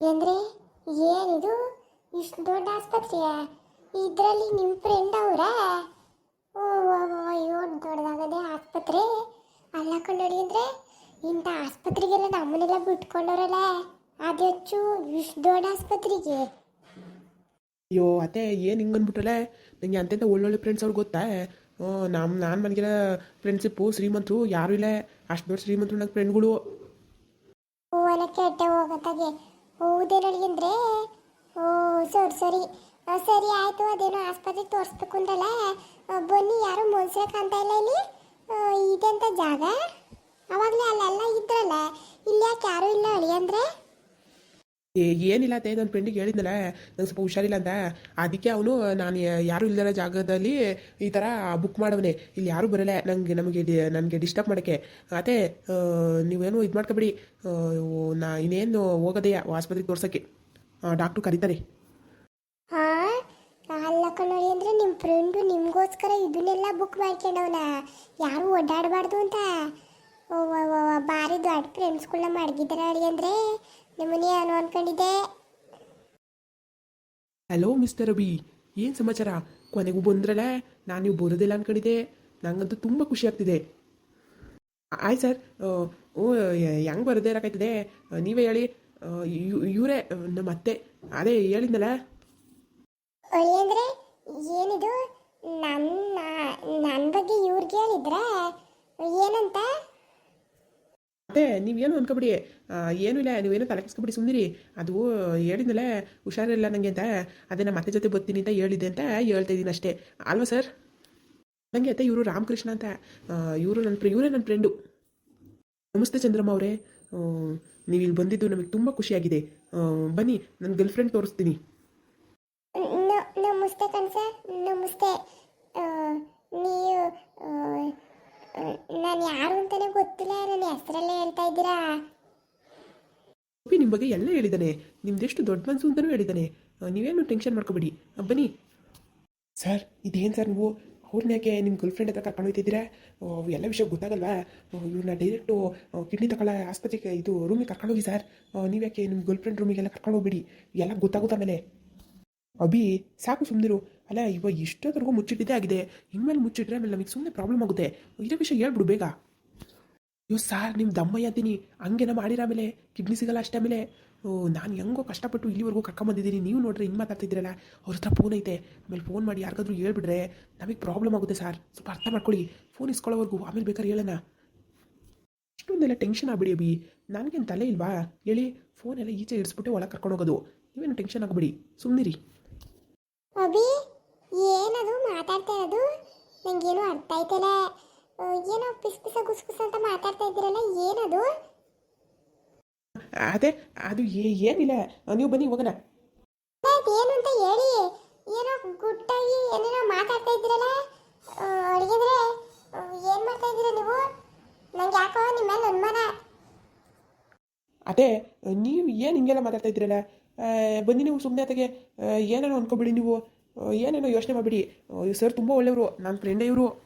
ಅಂದ್ರೆ ಏನಿದು? ಇಷ್ಟು ದೊಡ್ಡ ಆಸ್ಪತ್ರೆಯ? ಇದರಲ್ಲಿ ನಿಮ್ಮ ಫ್ರೆಂಡ್ ಅವರಾ? ಓ ಓ, ಓ, ಅಯ್ಯೋ ದೊಡ್ಡದಾಗದೆ ಆಸ್ಪತ್ರೆ. ಅಲ್ಲ ಕಂಡೋಡಿ ಅಂದ್ರೆ ಇಂಥ ಆಸ್ಪತ್ರೆಗೆಲ್ಲ ನಮ್ಮನ್ನೆಲ್ಲ ಬಿಟ್ಕೊಂಡವ್ರಲ್ಲ? ಅದು ಹೆಚ್ಚು ಇಷ್ಟು ದೊಡ್ಡ ಆಸ್ಪತ್ರೆಗೆ. ಅಯ್ಯೋ ಅತ್ತೆ ಏನು ಹಿಂಗೆ ಅಂದ್ಬಿಟ್ರಲ್ಲ ನನಗೆ ಅಂತೆಂಥ ಒಳ್ಳೊಳ್ಳೆ ಫ್ರೆಂಡ್ಸ್ ಅವ್ರು ಗೊತ್ತಾ? ನಮ್ಮ ನಾನು ಮನೆಗೆಲ್ಲ ಫ್ರೆಂಡ್ಶಿಪ್ಪು ಶ್ರೀಮಂತರು ಯಾರು ಇಲ್ಲ. ಅಷ್ಟು ದೊಡ್ಡ ಶ್ರೀಮಂತರು ನನ್ನ ಫ್ರೆಂಡ್ಗಳು ಹೂವನ ಕೆಟ್ಟೆ ಹೋಗತ್ತಾಗೆ. ಹೌದೇನಳಿಗಂದ್ರೆ ಓ, ಸರಿ ಸರಿ. ಸರಿ ಆಯ್ತು, ಅದೇನೋ ಆಸ್ಪತ್ರೆಗೆ ತೋರಿಸ್ಬೇಕು ಅಂದಲ್ಲ ಬನ್ನಿ, ಯಾರು ಮೋಸಕ್ಕೆ ಕಾಣ್ತಾ ಇಲ್ಲ ಇಲ್ಲಿ? ಇದೆಂಥ ಜಾಗ? ಅವಾಗಲೇ ಅಲ್ಲೆಲ್ಲ ಇದ್ರಲ್ಲ ಇಲ್ಲಿ ಯಾಕೆ ಯಾರು ಇಲ್ಲ ಅಳಿ ಅಂದ್ರೆ ಏ ಏನಿಲ್ಲ ಅತ್ತೆ ನನ್ನ ಫ್ರೆಂಡಿಗೆ ಹೇಳಿದ್ನಲ್ಲ, ನಂಗೆ ಸ್ವಲ್ಪ ಹುಷಾರಿಲ್ಲ ಅಂತ. ಅದಕ್ಕೆ ಅವನು, ನಾನು ಯಾರೂ ಇಲ್ದಿರೋ ಜಾಗದಲ್ಲಿ ಈ ಥರ ಬುಕ್ ಮಾಡವನೆ. ಇಲ್ಲಿ ಯಾರೂ ಬರಲ್ಲ, ನಂಗೆ ನಮಗೆ ನನಗೆ ಡಿಸ್ಟರ್ಬ್ ಮಾಡೋಕ್ಕೆ. ಅದೇ ನೀವೇನು ಇದು ಮಾಡ್ಕೊಬೇಡಿ. ನಾ ಇನ್ನೇನು ಹೋಗೋದೇ ಆಸ್ಪತ್ರೆಗೆ ತೋರ್ಸೋಕ್ಕೆ. ಡಾಕ್ಟ್ರು ಕರೀತಾರೆ. ಕಣ್ಣೊಳಿ ಅಂದ್ರೆ ನಿಮ್ಮ ಫ್ರೆಂಡು ನಿಮಗೋಸ್ಕರ ಇದನ್ನೆಲ್ಲ ಬುಕ್ ಮಾಡ್ಕೊಂಡವನ. ಯಾರು ಓಡಾಡಬಾರ್ದು ಅಂತ. ಭಾರಿ ದೊಡ್ಡ ಫ್ರೆಂಡ್ಸ್ಗಳನ್ನ ಮಡಗಿದ್ದಾರೆ ಅಳಿ ಅಂದ್ರೆ. ನಿಮ್ಮನೆ ಏನು ಅನ್ಕೊಂಡಿದ್ದೆ. ಹಲೋ ಮಿಸ್ಟರ್ ಅಬಿ ಏನು ಸಮಾಚಾರ? ಕೊನೆಗೂ ಬಂದ್ರಲ್ಲ? ನಾನು ನೀವು ಬರೋದಿಲ್ಲ ಅನ್ಕೊಂಡಿದ್ದೆ. ನಂಗಂತೂ ತುಂಬ ಖುಷಿ ಆಗ್ತಿದೆ. ಆಯ್ತು ಸರ್ ಓ ಹೆಂಗ್ ಬರೋದೇ ಇರೋಕ್ಕಾಯ್ತದೆ ನೀವೇ ಹೇಳಿ. ಇವರೇ ನಮ್ಮ ಅತ್ತೆ. ಅದೇ ಹೇಳಿದ್ನಲ್ಲ. ಅಂದ್ರೆ ಏನಿದು? ನನ್ನ ನನ್ನ ಬಗ್ಗೆ ಇವ್ರಿಗೆ ಹೇಳಿದ್ರೆ ಏನಂತ? ಅದೇ ನೀವೇನು ಅನ್ಕೊಬಿಡಿ ಏನೂ ಇಲ್ಲ, ನೀವೇನು ತಲೆ ಕೆಸ್ಕೊಬಿಡಿ ಸುಮ್ಮನಿರಿ ಅದು ಹೇಳಿದ್ನಲ್ಲ ಹುಷಾರಿಲ್ಲ ನನಗೆ ಅಂತ. ಅದನ್ನು ಮತ್ತೆ ಜೊತೆ ಬರ್ತೀನಿ ಅಂತ ಹೇಳಿದ್ದೆ ಅಂತ ಹೇಳ್ತಾ ಇದ್ದೀನಿ ಅಷ್ಟೇ. ಅಲ್ವಾ ಸರ್? ನನಗೆ ಅತ್ತೆ ಇವರು ರಾಮಕೃಷ್ಣ ಅಂತ. ಇವರು ನನ್ನ ಇವರೇ ನನ್ನ ಫ್ರೆಂಡು. ನಮಸ್ತೆ ಚಂದ್ರಮ್ಮ ಅವರೇ. ನೀವು ಇಲ್ಲಿ ಬಂದಿದ್ದು ನಮಗೆ ತುಂಬ ಖುಷಿಯಾಗಿದೆ. ಬನ್ನಿ ನನ್ನ ಗರ್ಲ್ ಫ್ರೆಂಡ್ ತೋರಿಸ್ತೀನಿ. ನಮಸ್ತೆ ನಮಸ್ತೆ. ನೀವು ನಾನು ಯಾರು ಅಂತಾನೆ ಗೊತ್ತಿಲ್ಲ, ನನ್ನ ಹೆಸರಲ್ಲೇ ಇದ್ದೀರಾ ಗೋಪಿ ನಿಮ್ಮ ಬಗ್ಗೆ ಎಲ್ಲ ಹೇಳಿದ್ದಾನೆ. ನಿಮ್ದೆಷ್ಟು ದೊಡ್ಡ ಮನಸ್ಸು ಅಂತಲೂ ಹೇಳಿದ್ದಾನೆ. ನೀವೇನು ಟೆನ್ಷನ್ ಮಾಡ್ಕೋಬೇಡಿ. ಬನ್ನಿ. ಸರ್ ಇದೇನು ಸರ್ ನೀವು? ಅವ್ರನ್ನ ಯಾಕೆ ನಿಮ್ಮ ಗರ್ಲ್ ಫ್ರೆಂಡ್ ಹತ್ರ ಕರ್ಕೊಂಡು ಹೋಗ್ತಿದ್ದೀರಾ ಎಲ್ಲ ವಿಷಯ ಗೊತ್ತಾಗಲ್ವಾ? ಇವ್ರನ್ನ ಡೈರೆಕ್ಟು ಕಿಡ್ನಿ ತಗೊಳ್ಳ ಆಸ್ಪತ್ರೆಗೆ ಇದು ರೂಮಿಗೆ ಕರ್ಕೊಂಡು ಹೋಗಿ ಸರ್. ನೀವು ಯಾಕೆ ನಿಮ್ಮ ಗರ್ಲ್ ಫ್ರೆಂಡ್ ರೂಮಿಗೆಲ್ಲ ಕರ್ಕೊಂಡು ಹೋಗ್ಬಿಡಿ. ಎಲ್ಲ ಗೊತ್ತಾಗುತ್ತೆ ಮೇಲೆ ಅಭಿ ಸಾಕು ಸುಮ್ಮನಿರು ಅಲ್ಲ ಇವಾಗ ಇಷ್ಟೊತ್ತರೆಗೂ ಮುಚ್ಚಿಟ್ಟಿದ್ದೇ ಆಗಿದೆ. ಇನ್ಮೇಲೆ ಮುಚ್ಚಿಟ್ರೆ ಆಮೇಲೆ ನಮಗೆ ಸುಮ್ಮನೆ ಪ್ರಾಬ್ಲಮ್ ಆಗುತ್ತೆ. ಇರೋ ವಿಷಯ ಹೇಳ್ಬಿಡು ಬೇಗ. ಅಯ್ಯೋ ಸಾರ್ ನಿಮ್ಮ ದಮ್ಮಯ್ಯ ಅದೀನಿ. ಹಂಗೆನ ಮಾಡಿರ ಮೇಲೆ ಕಿಡ್ನಿ ಸಿಗಲ್ಲ ಅಷ್ಟೇ ಮೇಲೆ ನಾನು ಹೆಂಗೋ ಕಷ್ಟಪಟ್ಟು ಇಲ್ಲಿವರೆಗೂ ಕರ್ಕೊಂಬಂದಿದ್ದೀನಿ ನೀವು ನೋಡ್ರಿ, ಹಿಂಗೆ ಮಾತಾಡ್ತಿದ್ದೀರಲ್ಲ. ಅವ್ರ ಹತ್ರ ಫೋನ್ ಐತೆ. ಆಮೇಲೆ ಫೋನ್ ಮಾಡಿ ಯಾರಿಗಾದ್ರೂ ಹೇಳ್ಬಿಟ್ರೆ ನಮಗೆ ಪ್ರಾಬ್ಲಮ್ ಆಗುತ್ತೆ ಸರ್. ಸ್ವಲ್ಪ ಅರ್ಥ ಮಾಡ್ಕೊಳ್ಳಿ. ಫೋನ್ ಇಸ್ಕೊಳ್ಳೋವರೆಗೂ. ಆಮೇಲೆ ಬೇಕಾದ್ರೆ ಹೇಳೋಣ. ಇಷ್ಟೊಂದೆಲ್ಲ ಟೆನ್ಷನ್ ಆಗ್ಬಿಡಿ ಅಬಿ ನನಗೇನು ತಲೆ ಇಲ್ವಾ? ಹೇಳಿ ಫೋನೆಲ್ಲ ಈಚೆ ಇಡಿಸ್ಬಿಟ್ಟು ಒಳಗೆ ಕರ್ಕೊಂಡು ಹೋಗೋದು. ನೀವೇನು ಟೆನ್ಷನ್ ಆಗಬೇಡಿ. ಸುಮ್ಮನಿರಿ ಅಭಿ, ಏನದು ಮಾತಾಡ್ತಾ ಇರೋದು? ನಂಗೇನು ಅರ್ಥ ಆಯ್ತಲ್ಲ. ಏನೋ ಪಿಸ್ ಪಿಸ ಗುಸ್ ಗುಸ್ ಅಂತ ಮಾತಾಡ್ತಾ ಇದ್ದೀರಲ್ಲ ಏನದು? ಅದೇ ಅದು ಏ- ಏನಿಲ್ಲ. ನೀವು ಬನ್ನಿ ಹೋಗೋಣ. ಏನು ಅಂತ ಹೇಳಿ. ಏನೋ ಗುಟ್ಟಾಗಿ ಏನೇನೋ ಮಾತಾಡ್ತಾ ಇದ್ದೀರಲ್ಲ? ಅಡಿಗೆದ್ರೆ ಏನು ಮಾಡ್ತಾ ಇದ್ದೀರಾ ನೀವು? ನಂಗೆ ಯಾಕೋ ನಿಮ್ಮ ಮೇಲೆ ಅನುಮಾನ. ಅದೇ ನೀವು ಏನು ಹಿಂಗೆಲ್ಲ ಮಾತಾಡ್ತಾ ಇದ್ದೀರಲ್ಲ? ಬನ್ನಿ ನೀವು ಸುಮ್ಮನೆ ಅತ್ತಗೆ ಏನೇನೋ ಅನ್ಕೊಬಿಡಿ ನೀವು. ಏನೇನೋ ಯೋಚನೆ ಮಾಡಿಬಿಡಿ. ಸರ್ ತುಂಬ ಒಳ್ಳೆಯವರು ನನ್ನ ಫ್ರೆಂಡೇ ಇವರು.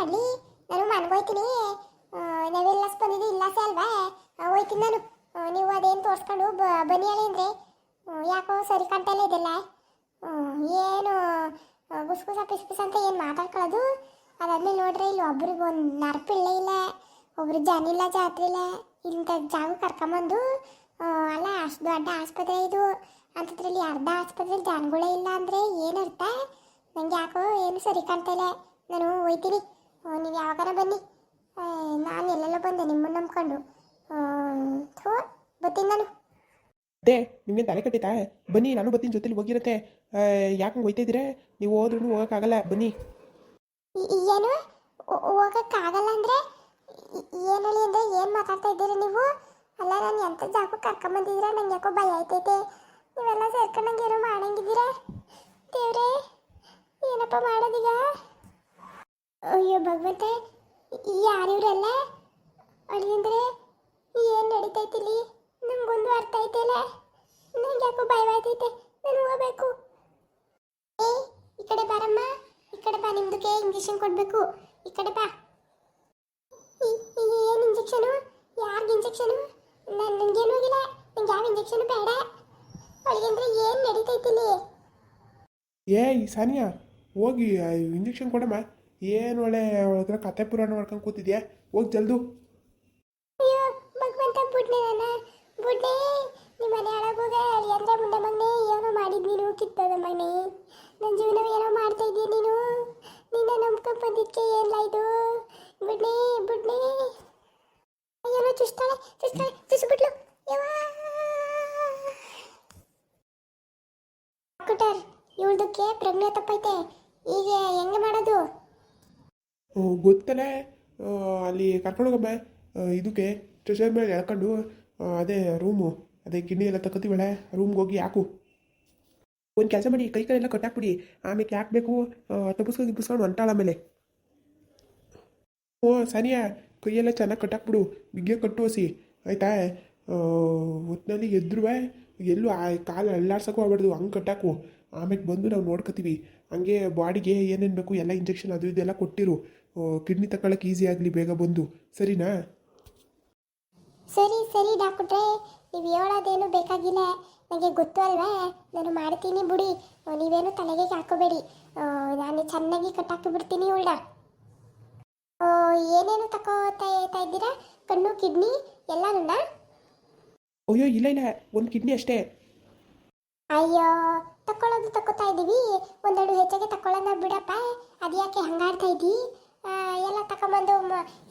ಮಾಡಲಿ ನಾನು ಮನ್ಗೋಯ್ತೀನಿ. ನಾವೆಲ್ಲ ಬಂದಿದ್ದು ಇಲ್ಲಸೆ ಅಲ್ವಾ? ಹೋಯ್ತೀನಿ ನಾನು. ನೀವು ಅದೇನು ತೋರಿಸ್ಕೊಂಡು ಬನ್ನಿ ಹೇಳಿ ಅಂದರೆ. ಯಾಕೋ ಸರಿ ಕಾಣ್ತಾ ಇಲ್ಲ ಇದೆಲ್ಲ. ಏನು ಗುಸ್ಗುಸ ಗುಸ್ ಪಿಸ್ ಪಿಸ್ ಅಂತ ಏನು ಮಾತಾಡ್ಕೊಳ್ಳೋದು? ಅದಾದ್ಮೇಲೆ ನೋಡ್ರಿ, ಇಲ್ಲಿ ಒಬ್ರಿಗೆ ಒಂದು ನರ್ಪಿಳ್ಳೆ ಇಲ್ಲ ಒಬ್ರು ಜನಿಲ್ಲ ಜಾತ್ರೆ ಇಲ್ಲ. ಇಂಥ ಜಾಗ ಕರ್ಕೊಂಬಂದು ಅಲ್ಲ, ಅಷ್ಟು ದೊಡ್ಡ ಆಸ್ಪತ್ರೆ ಇದು. ಅಂಥದ್ರಲ್ಲಿ ಅರ್ಧ ಆಸ್ಪತ್ರೆಯಲ್ಲಿ ಜನಗಳೇ ಇಲ್ಲ ಅಂದರೆ ಏನರ್ಥ ನನಗೆ ಯಾಕೋ ಏನು ಸರಿ ಕಾಣ್ತಾ ಇಲ್ಲ. ನಾನು ಹೋಯ್ತೀನಿ. ನೀವು ಯಾವಾಗಾರ ಬನ್ನಿ. ನಾನು ಎಲ್ಲೆಲ್ಲೋ ಬಂದೆ ನಿಮ್ಮನ್ನು ನಂಬ್ಕೊಂಡು. ಥೋ ಬರ್ತೀನಿ ನಾನು. ಅದೇ ನಿಮಗೆ ತಲೆ ಕಟ್ಟಿತಾ? ಬನ್ನಿ ನಾನು ಬರ್ತೀನಿ ಜೊತೆಲಿ ಹೋಗಿರುತ್ತೆ. ಯಾಕೆ ಹೋಗ್ತಾ ಹೋಯ್ತಾ ಇದ್ದೀರಾ? ನೀವು ಹೋದ್ರೂ ಹೋಗೋಕ್ಕಾಗಲ್ಲ ಬನ್ನಿ. ಏನು? ಹೋಗೋಕ್ಕಾಗಲ್ಲ ಅಂದರೆ ಏನು ಹೇಳಿ ಅಂದರೆ ಏನು ಮಾತಾಡ್ತಾ ಇದ್ದೀರಿ ನೀವು? ಅಲ್ಲ ನಾನು ಎಂಥ ಜಾಗಕ್ಕೆ ಬಂದಿದ್ರೆ ನಂಗೆ ಯಾಕೋ ಭಯ ಆಯ್ತೈತೆ. ನೀವೆಲ್ಲ ಸೇರ್ಕೊಂಡಂಗೆ ಏನೋ ಮಾಡಂಗಿದ್ದೀರಾ? ದೇವ್ರೇ ಏನಪ್ಪ ಮಾಡೋದೀಗ? ಅಯ್ಯೋ ಭಗವಂತ ಯಾರಿವ್ರಲ್ಲ? ಅಲ್ಲಿಂದ್ರೆ ಏನ್ ಏನು ನಡೀತೈತಿ ಇಲ್ಲಿ ನಂಗೊಂದು ಅರ್ಥ ಐತೆಲ್ಲ ನಂಗೆ ಯಾಕೋ ಭಯವಾಯ್ತೈತೆ ನಾನು ಹೋಗ್ಬೇಕು. ಏ, ಈ ಕಡೆ ಬಾರಮ್ಮ, ಈ ಕಡೆ ಬಾ, ನಿಮ್ದಕ್ಕೆ ಇಂಜೆಕ್ಷನ್ ಕೊಡಬೇಕು. ಈ ಕಡೆ ಬಾ. ಏನು ಇಂಜೆಕ್ಷನು ಯಾರಿಗೆ ಇಂಜೆಕ್ಷನು ನನಗೇನು ಹೋಗಿಲ್ಲ. ಯಾವ ಇಂಜೆಕ್ಷನ್ ಬೇಡ. ಅವಳಿಗೆ ಅಂದ್ರೆ ಏನು ನಡೀತೈತಿಲ್ಲಿ? ಏಯ್ ಸಾನಿಯಾ, ಹೋಗಿ ಇಂಜೆಕ್ಷನ್ ಕೊಡಮ್ಮ. ಏನು ಒಳ್ಳೆ ಹತ್ರ ಕತೆ ಪುರಾಣ ಮಾಡ್ಕೊಂಡು ಕೂತಿದ್ಯಾ? ಹೋಗಿ ಜಲ್ದು. ಇವಳದಕ್ಕೆ ಪ್ರಜ್ಞೆ ತಪ್ಪೈತೆ ಆ, ಅಲ್ಲಿ ಕರ್ಕೊಂಡೋಗಮ್ಮ ಆ, ಇದಕ್ಕೆ ಸ್ಟೇಷನ್ ಮೇಲೆ ಎಳ್ಕೊಂಡು ಅದೇ ರೂಮು ಅದೇ ಕಿಡ್ನಿ ಎಲ್ಲ ತಗೋತೀವಳೆ ರೂಮ್ಗೆ ಹೋಗಿ ಹಾಕು. ಒಂದು ಕೆಲಸ ಮಾಡಿ ಕೈ ಕೈಯೆಲ್ಲ ಕಟ್ಟಾಕ್ಬಿಡಿ. ಆಮೇಲೆ ಹಾಕ್ಬೇಕು ತಪ್ಪಿಸ್ಕೊಂಡು ಗಿಪ್ಪಿಸ್ಕೊಂಡು ಹೊಂಟಾಳ ಆಮೇಲೆ. ಓ ಸರಿಯಾ ಕೈಯೆಲ್ಲ ಚೆನ್ನಾಗಿ ಕಟ್ಟಾಕ್ಬಿಡು. ಬಿಗ್ಗೆ ಕಟ್ಟು ಹಸಿ ಆಯ್ತಾ? ಹೊತ್ತಿನಲ್ಲಿ ಎದ್ರುವೆ ಎಲ್ಲೂ ಆ ಕಾಲು ಅಲ್ಲಾಡ್ಸೋಕ್ಕೂ ಆಗ್ಬಾರ್ದು. ಹಂಗೆ ಕಟ್ಟಾಕು. ಆಮೇಲೆ ಬಂದು ನಾವು ನೋಡ್ಕೋತೀವಿ. ಹಂಗೆ ಬಾಡಿಗೆ ಏನೇನು ಬೇಕು ಎಲ್ಲ ಇಂಜೆಕ್ಷನ್ ಅದು ಇದೆಲ್ಲ ಕೊಟ್ಟಿರು. ಕಿಡ್ನಿ ತಗೊಳಕ್ಕೆ ಈಸಿ ಆಗಲಿ ಬೇಗ ಬಂದು. ಸರಿನಾ? ಸರಿ ಸರಿ ಡಾಕ್ಟ್ರೇ. ನೀವು ಹೇಳೋದೇನು ಬೇಕಾಗಿಲ್ಲ. ನನಗೆ ಗೊತ್ತು ಅಲ್ವಾ? ನಾನು ಮಾಡ್ತೀನಿ ಬಿಡಿ. ನೀವೇನು ತಲೆಗೆ ಹಾಕೋಬೇಡಿ. ನಾನು ಚೆನ್ನಾಗಿ ಕಟ್ಟಾಕಿ ಬಿಡ್ತೀನಿ ಉಳ್ಳ ಏನೇನು ತಗೋತಾ ಇದ್ದೀರಾ? ಕಣ್ಣು ಕಿಡ್ನಿ ಎಲ್ಲನೂ ಅಯ್ಯೋ ಇಲ್ಲ ಇಲ್ಲ. ಒಂದು ಕಿಡ್ನಿ ಅಷ್ಟೇ. ಅಯ್ಯೋ ತಕೊಳ್ಳೋದು ತಗೋತಾ ಇದ್ದೀವಿ ಒಂದೆರಡು ಹೆಚ್ಚಾಗಿ ತಕೊಳ್ಳೋಣ ಬಿಡಪ್ಪ. ಅದ್ಯಾಕೆ ಹಂಗಾಡ್ತಾ ಇದ್ದಿ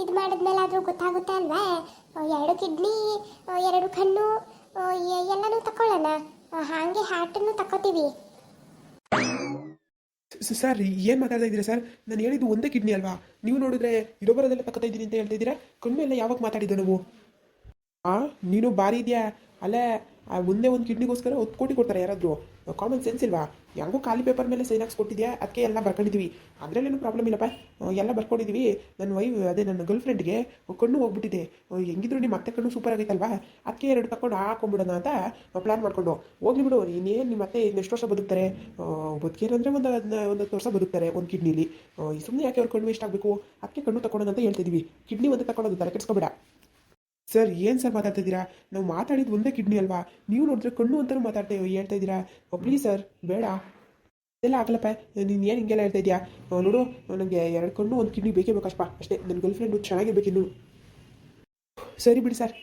ಇದು ಮಾಡಿದ್ಮೇಲೆ ಆದರೂ ಗೊತ್ತಾಗುತ್ತೆ ಅಲ್ವಾ? ಎರಡು ಕಿಡ್ನಿ ಎರಡು ಕಣ್ಣು ಎಲ್ಲನೂ ತಕೊಳ್ಳೋಣ. ಹಾಗೆ ಹಾರ್ಟನ್ನು ತಕ್ಕೋತೀವಿ. ಸರ್, ಏನು ಮಾತಾಡ್ತಾ ಇದ್ದೀರಾ ಸರ್? ನಾನು ಹೇಳಿದ್ದು ಒಂದೇ ಕಿಡ್ನಿ ಅಲ್ವಾ? ನೀವು ನೋಡಿದ್ರೆ ಇರೋಬರದಲ್ಲೇ ಬರೋದೆಲ್ಲ ತಗೋತಾ ಇದ್ದೀನಿ ಅಂತ ಹೇಳ್ತಾ ಇದ್ದೀರಾ? ಕಣ್ಣು ಎಲ್ಲ ಯಾವಾಗ ಮಾತಾಡಿದ್ದು ನಾವು? ಆ, ನೀನು ಬಾರಿ ಇದೆಯಾ? ಅಲ್ಲೇ ಆ ಒಂದೇ ಒಂದು ಕಿಡ್ನಿಗೋಸ್ಕರ ಹತ್ತು ಕೋಟಿ ಕೊಡ್ತಾರೆ ಯಾರಾದರೂ. ಕಾಮನ್ ಸೆನ್ಸ್ ಇಲ್ವಾ? ಹೆಂಗೋ ಖಾಲಿ ಪೇಪರ್ ಮೇಲೆ ಸೈನ್ ಹಾಕ್ಸ್ಕೊಟ್ಟಿದ್ಯಾ? ಅದಕ್ಕೆ ಎಲ್ಲ ಬರ್ಕೊಂಡಿದ್ದೀವಿ ಅದರಲ್ಲೇನು ಪ್ರಾಬ್ಲಮ್ ಇಲ್ಲಪ್ಪ. ಎಲ್ಲ ಬರ್ಕೊಂಡಿದ್ದೀವಿ ನನ್ನ ವೈಫ್ ಅದೇ ನನ್ನ ಗರ್ಲ್ ಫ್ರೆಂಡ್ಗೆ ಕಣ್ಣು ಹೋಗ್ಬಿಟ್ಟಿದೆ. ಹೆಂಗಿದ್ರು ನಿಮ್ಮ ಮತ್ತೆ ಕಣ್ಣು ಸೂಪರ್ ಆಗೈತಲ್ವಾ? ಅದಕ್ಕೆ ಎರಡು ತಗೊಂಡು ಹಾಕೊಂಬಿಡೋಣ ಅಂತ ಪ್ಲ್ಯಾನ್ ಮಾಡಿಕೊಂಡು. ಹೋಗ್ಲಿ ಬಿಡು, ಇನ್ನೇನು ನಿಮ್ಮ ಮತ್ತೆ ಇನ್ನೆಷ್ಟು ವರ್ಷ ಬದುಕ್ತಾರೆ? ಬದುಕೇನಂದ್ರೆ ಒಂದು ಒಂದು ಹತ್ತು ವರ್ಷ ಬದುಕ್ತಾರೆ ಒಂದು ಕಿಡ್ನಿಲಿ. ಸುಮ್ಮನೆ ಯಾಕೆ ಅವ್ರ ಕಣ್ಣು ವೇಸ್ಟ್ ಆಗಬೇಕು? ಅದಕ್ಕೆ ಕಣ್ಣು ತಗೊಳ್ಳೋಣ ಅಂತ ಹೇಳ್ತಿದ್ವಿ. ಕಿಡ್ನಿ ಒಂದು ತಗೊಳ್ಳೋದು ತಲೆ ಕೆಡಿಸ್ಕೊಬೇಡ. ಸರ್ ಏನು ಸರ್ ಮಾತಾಡ್ತಿದ್ದೀರಾ? ನಾವು ಮಾತಾಡಿದ್ದು ಒಂದೇ ಕಿಡ್ನಿ ಅಲ್ವಾ? ನೀವು ನೋಡಿದ್ರೆ ಕಣ್ಣು ಅಂತಲೂ ಮಾತಾಡ್ತಾ ಹೇಳ್ತಾ ಇದ್ದೀರಾ? ಪ್ಲೀಸ್ ಸರ್ ಬೇಡ. ಇದೆಲ್ಲ ಆಗಲ್ಲಪ್ಪ, ನೀನು ಏನು ಹಿಂಗೆಲ್ಲ ಹೇಳ್ತಾ ಇದೆಯಾ ನೋಡು ನನಗೆ ಎರಡು ಕಣ್ಣು, ಒಂದು ಕಿಡ್ನಿ ಬೇಕೇ ಬೇಕಷ್ಟಪ್ಪ ಅಷ್ಟೇ ನನ್ನ ಗರ್ಲ್ ಫ್ರೆಂಡು ಚೆನ್ನಾಗಿರ್ಬೇಕು ಇನ್ನು. ಸರಿ ಬಿಡಿ ಸರ್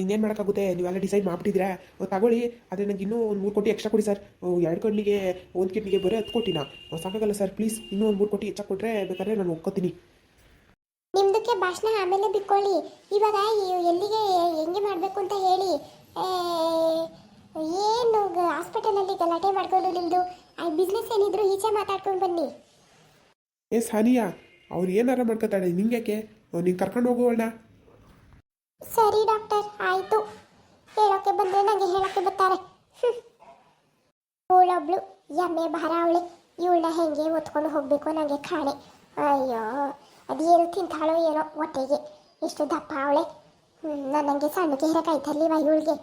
ಇನ್ನೇನು ಮಾಡೋಕ್ಕಾಗುತ್ತೆ? ನೀವೆಲ್ಲ ಡಿಸೈಡ್ ಮಾಡಿಬಿಟ್ಟಿದ್ದೀರಾ? ತಗೊಳ್ಳಿ, ಆದರೆ ನನಗೆ ಇನ್ನೂ ಒಂದು ಮೂರು ಕೋಟಿ ಎಕ್ಸ್ಟ್ರಾ ಕೊಡಿ ಸರ್ ಎರಡು ಕಣ್ಣಿಗೆ, ಒಂದು ಕಿಡ್ನಿಗೆ ಬರೋ ಹತ್ತು ಕೋಟಿನ? ಸಾಕಾಗಲ್ಲ ಸರ್ ಪ್ಲೀಸ್ ಇನ್ನೂ ಒಂದು ಮೂರು ಕೋಟಿ ಹೆಚ್ಚಾಗಿ ಕೊಟ್ಟರೆ ಬೇಕಾದ್ರೆ ನಾನು ಒಪ್ಕೋತೀನಿ. ಭಾಷಣ ಆಮೇಲೆ ಬಿಕ್ಕೊಳ್ಳಿ. ಇವಾಗ ಎಲ್ಲಿಗೆ ಹೆಂಗೆ ಮಾಡಬೇಕು ಅಂತ ಹೇಳಿ ಏ, ಏನು ಹಾಸ್ಪಿಟಲಲ್ಲಿ ಗಲಾಟೆ ಮಾಡ್ಕೊಂಡು ನಿಮ್ಮದು ಬಿಸ್ನೆಸ್ ಏನಿದ್ರು ಈಚೆ ಮಾತಾಡ್ಕೊಂಡು ಬನ್ನಿ. ಏ ಸಾನಿಯಾ ಅವ್ರು ಏನಾರ ಮಾಡ್ಕೊತಾಳೆ ನಿಂಗ್ಯಾಕೆ? ನೀನು ಕರ್ಕೊಂಡು ಹೋಗೋಣ ಸರಿ ಡಾಕ್ಟರ್ ಆಯಿತು. ಹೇಳೋಕ್ಕೆ ಬಂದರೆ ನನಗೆ ಹೇಳೋಕ್ಕೆ ಬರ್ತಾರೆ. ಇವಳೊಬ್ಳು ಎಮ್ಮೆ ಭಾರ ಅವಳೆ. ಇವಳನ್ನ ಹೆಂಗೆ ಒತ್ಕೊಂಡು ಹೋಗಬೇಕು ನನಗೆ ಕಾಣೆ. ಅಯ್ಯೋ ಅದೇನು ತಿಂತಾಳೋ ಏನೋ ಹೊಟ್ಟೆಗೆ. ಎಷ್ಟು ದಪ್ಪ ಅವಳೆ. ನನಗೆ ಸಣ್ಣಕ್ಕೆ ಹೇರಕಾಯ್ತಲ್ಲಿವ ಇವಳಿಗೆ.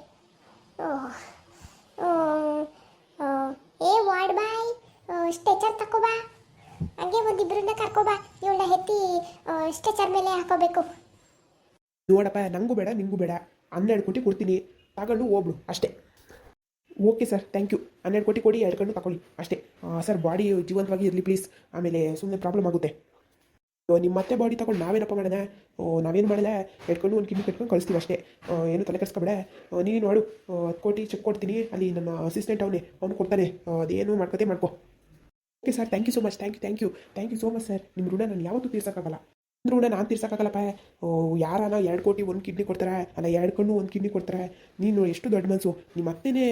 ಏ, ವಾರ್ಡ್ ಬಾಯ್. ಸ್ಟ್ರೆಚರ್ ತಕೋಬಾ ಹಂಗೆ ಒಂದಿಬ್ಬರನ್ನ ಕರ್ಕೋಬಾ ಇವಳನ್ನ ಹೆತ್ತಿ ಸ್ಟ್ರೆಚರ್ ಮೇಲೆ ಹಾಕೋಬೇಕು. ನೋಡಪ್ಪ ನನಗೂ ಬೇಡ, ನಿಂಗೂ ಬೇಡ. ಹನ್ನೆರಡು ಕೋಟಿ ಕೊಡ್ತೀನಿ. ತಗೊಂಡು ಹೋಗ್ಬಿಡು, ಅಷ್ಟೇ. Okay sir, thank you. ಹನ್ನೆರಡು ಕೋಟಿ ಕೊಡಿ, ಎರಡು ಕಣ್ಣು ತಗೊಳ್ಳಿ, ಅಷ್ಟೇ. ಸರ್, ಬಾಡಿ ಜೀವಂತವಾಗಿ ಇರಲಿ, ಪ್ಲೀಸ್. ಆಮೇಲೆ ಸುಮ್ಮನೆ ಪ್ರಾಬ್ಲಮ್ ಆಗುತ್ತೆ. ನಿಮ್ಮ ಮತ್ತೆ ಬಾಡಿ ತಗೊಂಡು ನಾವೇನಪ್ಪ ಮಾಡೋಣ ಓ, ನಾವೇನು ಮಾಡಲ್ಲ ಎಟ್ಕೊಂಡು ಒಂದು ಕಿಡ್ನಿ ಕಟ್ಕೊಂಡು ಕಳಿಸ್ತೀವಿ ಅಷ್ಟೇ. ಏನು ತಲೆ ಕೆಡಿಸ್ಕೊಬೇಡ. ಆ, ನೀನು ನೋಡು ಹತ್ತು ಕೋಟಿ ಚೆಕ್ ಕೊಡ್ತೀನಿ. ಅಲ್ಲಿ ನನ್ನ ಅಸಿಸ್ಟೆಂಟ್ ಅವನೇ ಅವ್ನು ಕೊಡ್ತಾನೆ. ಅದೇನು ಮಾಡ್ಕೊತೆ ಮಾಡ್ಕೊ. Okay sir thank you so much thank you thank you thank you so much sir ನಿಮ್ಮ ಋಣ ನಾನು ಯಾವತ್ತೂ ತೀರ್ಸೋಕ್ಕಾಗಲ್ಲ. ಅಂದ್ರೆ ಋಣ ನಾನು ತೀರ್ಸೋಕ್ಕಾಗಲ್ಲಪ್ಪ. ಓ, ಯಾರಾನ ಎರಡು ಕೋಟಿ ಒಂದು ಕಿಡ್ನಿ ಕೊಡ್ತಾರೆ. ಅಲ್ಲ ಎರಡು ಕಣ್ಣು ಒಂದು ಕಿಡ್ನಿ ಕೊಡ್ತಾರೆ. ನೀನು ಎಷ್ಟು ದೊಡ್ಡ ಮನಸ್ಸು ನಿಮ್ಮ ಅತ್ತೆನೇ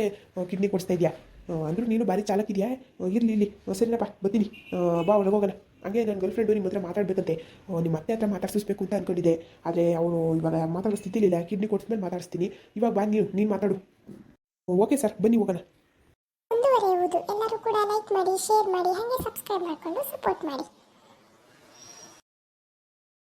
ಕಿಡ್ನಿ ಕೊಡಿಸ್ತಾ ಇದೆಯಾ? ಅಂದರೂ ನೀನು ಭಾರಿ ಚಾಲಕ್ ಇದೆಯಾ? ಇರಲಿ ಇಲ್ಲಿ ಸರಿನಪ್ಪ ಬರ್ತೀನಿ. ಬಾ ಒಳಗೆ ಹೋಗೋಣ. ಹಂಗೆ ನನ್ನ ಗರ್ಲ್ ಫ್ರೆಂಡು ನಿಮ್ಮ ಹತ್ರ ಮಾತಾಡಬೇಕಂತೆ. ನಿಮ್ಮ ಅತ್ತೆ ಹತ್ರ ಮಾತಾಡಿಸ್ಬೇಕು ಅಂತ ಅಂದ್ಕೊಂಡಿದ್ದೆ ಆದರೆ ಅವನು ಇವಾಗ ಮಾತಾಡೋ ಸ್ಥಿತಿಲಿಲ್ಲ ಕಿಡ್ನಿ ಕೊಡಿಸ್ಮೇಲೆ ಮಾತಾಡಿಸ್ತೀನಿ. ಇವಾಗ ಬಾ ನೀವು ನೀನು ಮಾತಾಡು. ಓಕೆ ಸರ್ ಬನ್ನಿ ಹೋಗೋಣ. ಮುಂದುವರಿಯುವುದು. ಎಲ್ಲರೂ ಕೂಡ ಲೈಕ್ ಮಾಡಿ ಶೇರ್ ಮಾಡಿ, ಹಾಗೆ ಸಬ್ಸ್ಕ್ರೈಬ್ ಮಾಡಿಕೊಂಡು ಸಪೋರ್ಟ್ ಮಾಡಿ.